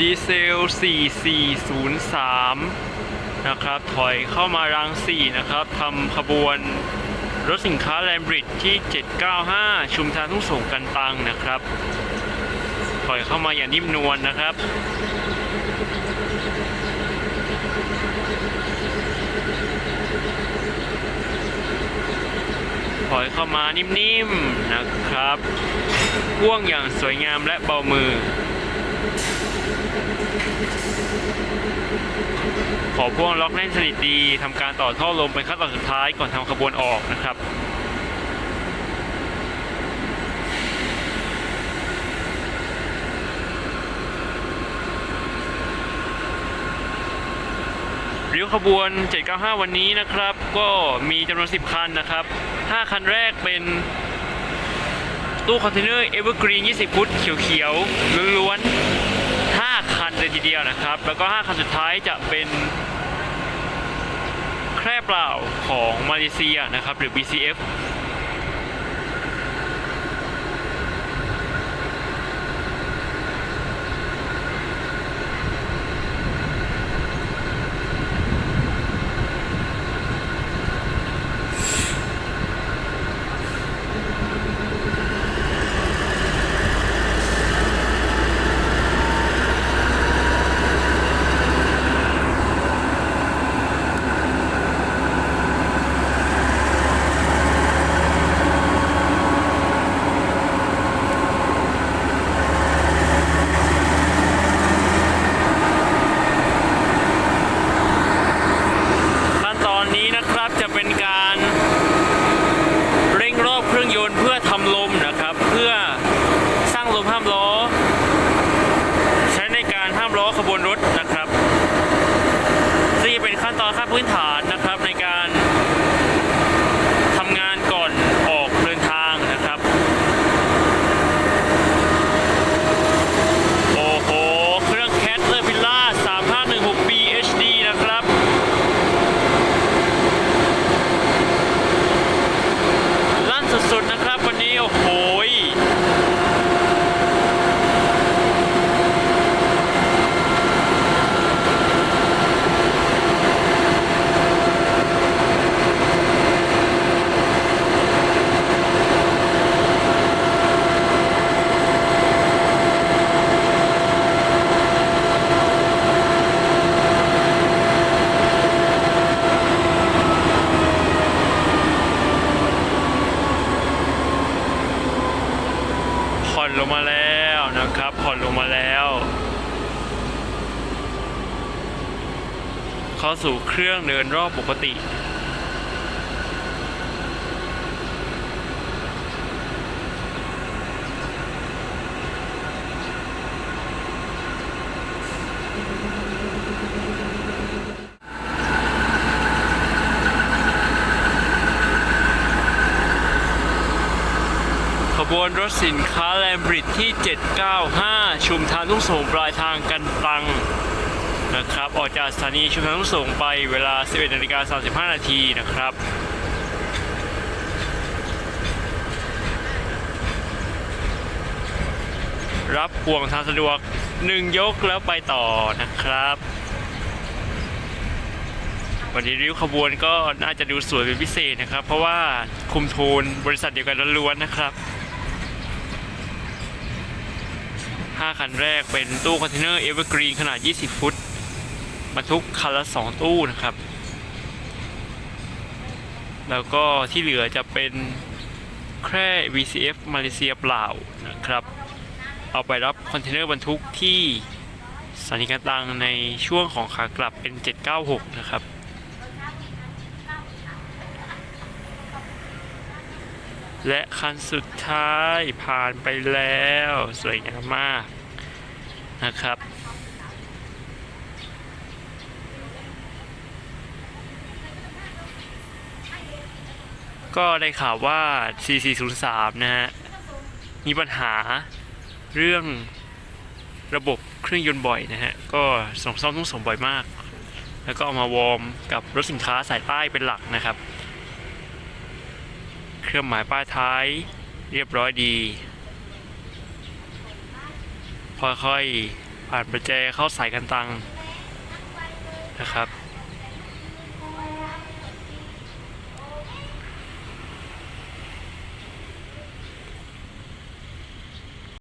ดีเซล 4403 นะครับ ถอยเข้ามาราง 4 นะครับทำขบวนรถสินค้าแลมบริดที่ 795 ชุมทางทุ่งสงกันตังนะครับ ถอยเข้ามาอย่างนิ่มนวลนะครับถอยเข้ามานิ่มๆนะครับพ่วงอย่างสวยงามและเบามือ ขอพ่วงล็อกแน่นสนิทดีทำการต่อท่อลมเป็นขั้นตอนสุดท้ายก่อนทำขบวนออกนะครับริ้วขบวน 795 วันนี้นะครับ ก็มีจำนวน 10 คันนะครับ 5 คันแรกเป็นตู้คอนเทนเนอร์เอเวอร์กรีน 20 ฟุต เขียวๆล้วนๆ5คัน เลยทีเดียวนะครับ แล้วก็ 5คันสุดท้ายจะเป็นแคร่เปล่าของมาเลเซียนะครับ หรือ BCF ขั้นตอนนี้นะครับจะเป็นการเร่งรอบเครื่องยนต์เพื่อทำลมนะครับ เพื่อสร้างลมห้ามล้อ ใช้ในการห้ามล้อขบวนรถนะครับซึ่งจะเป็นขั้นตอนขั้นพื้นฐานนะครับในการทำงานก่อนออกเดินทางนะครับ โอ้โห เครื่องแคทเลอร์พิล่า3516 B HD นะครับ ลั่นสุดๆนะครับวันนี้ โอ้โหยผ่ อนลงมาแล้วนะครับผ่อนลงมาแล้ว เข้าสู่เครื่องเดินรอบปกติขบวนรถสินค้า มบริดที่ 795 ชุมทางทุ่งสงปลายทางกันตังนะครับ ออกจากสถานีชุมทางทุ่งสงไปเวลา 11นาฬิกา35 นาทีนะครับรับห่วงทางสะดวก 1 ยกแล้วไปต่อนะครับ วันนี้ริ้วขบวนก็น่าจะดูสวยเป็นพิเศษนะครับ เพราะว่าคุมโทนบริษัทเดียวกันล้วนๆนะครับ 5 คันแรกเป็นตู้คอนเทนเนอร์เอเวอร์กรีนขนาด 20 ฟุตบรรทุกคันละ 2 ตู้นะครับ แล้วก็ที่เหลือจะเป็นแค่ VCF มาเลเซียเปล่านะครับ เอาไปรับคอนเทนเนอร์บรรทุกที่สถานีการตังในช่วงของขากลับเป็น 796 นะครับ และคันสุดท้ายผ่านไปแล้ว สวยงามมากนะครับ ก็ได้ข่าวว่า 4403 นะฮะ มีปัญหาเรื่องระบบเครื่องยนต์บ่อยนะฮะ ก็ส่งซ่อมต้องส่งบ่อยมาก แล้วก็เอามาวอร์มกับรถสินค้าสายใต้เป็นหลักนะครับ เครื่องหมายป้ายท้าย เรียบร้อยดี ค่อยๆผ่านประแจเข้าสายกันตังนะครับ